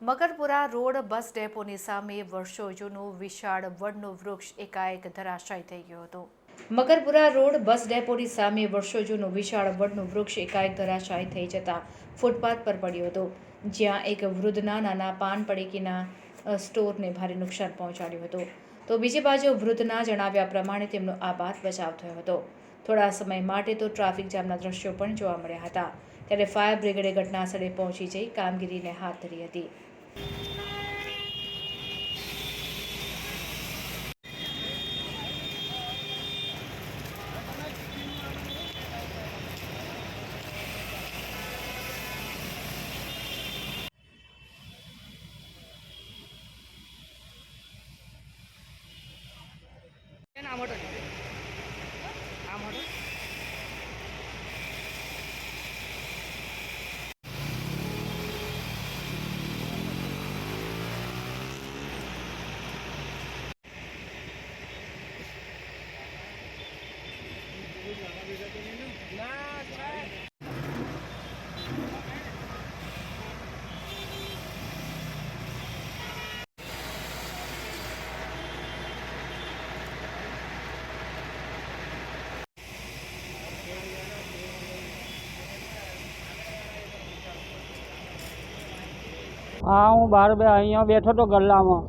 Makarpura road બસ ડેપોની સામે વર્ષો જૂનું વિશાળ વડનું વૃક્ષ એકાએક ધરાશાયી થઈ ગયું હતું. મકરપુરા રોડ બસ ડેપોની સામે વર્ષો જૂનું વિશાળ વડનું વૃક્ષ એકાએક ધરાશાયી થઈ જતા ફૂટપાથ પર પડ્યું હતું. જ્યાં એક વૃદ્ધના નાના પાન પડીકીના સ્ટોરને ભારે નુકસાન પહોંચાડ્યું હતું. તો બીજી બાજુ વૃદ્ધના જણાવ્યા પ્રમાણે તેમનો આબાદ બચાવ થયો હતો. થોડા સમય માટે તો ટ્રાફિક જામના દ્રશ્યો પણ જોવા મળ્યા હતા. ત્યારે ફાયર બ્રિગેડે ઘટનાસ્થળે પહોંચી જઈ કામગીરીને હાથ ધરી હતી. মডেল না હા હું બહાર બે અહીંયા બેઠો હતો ગલ્લામાં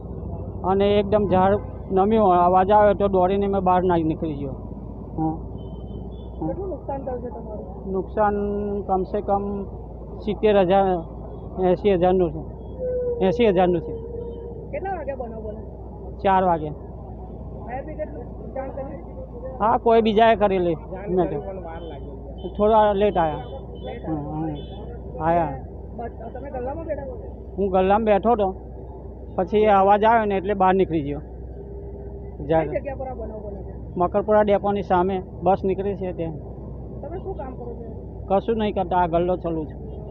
અને એકદમ ઝાડ નમ્યું અવાજ આવ્યો તો દોડીને મેં બહાર ના નીકળી ગયો. હં. નુકસાન કમસે કમ સિત્તેર હજાર એંસી હજારનું છે. એંસી હજારનું છે. ચાર વાગે. હા કોઈ બીજાએ કરેલી. મેં તો થોડા લેટ આવ્યા લેટ હં, હં. આવ્યા હું ગલ્લામાં બેઠો હતો પછી અવાજ આવ્યો ને એટલે બહાર નીકળી ગયો. છે? મકરપુરા ડેપોની સામે બસ નીકળી છે ત્યાં. તમે શું કામ કરો છો? કશું નહીં કરતા આ ગલ્લો ચલું છું.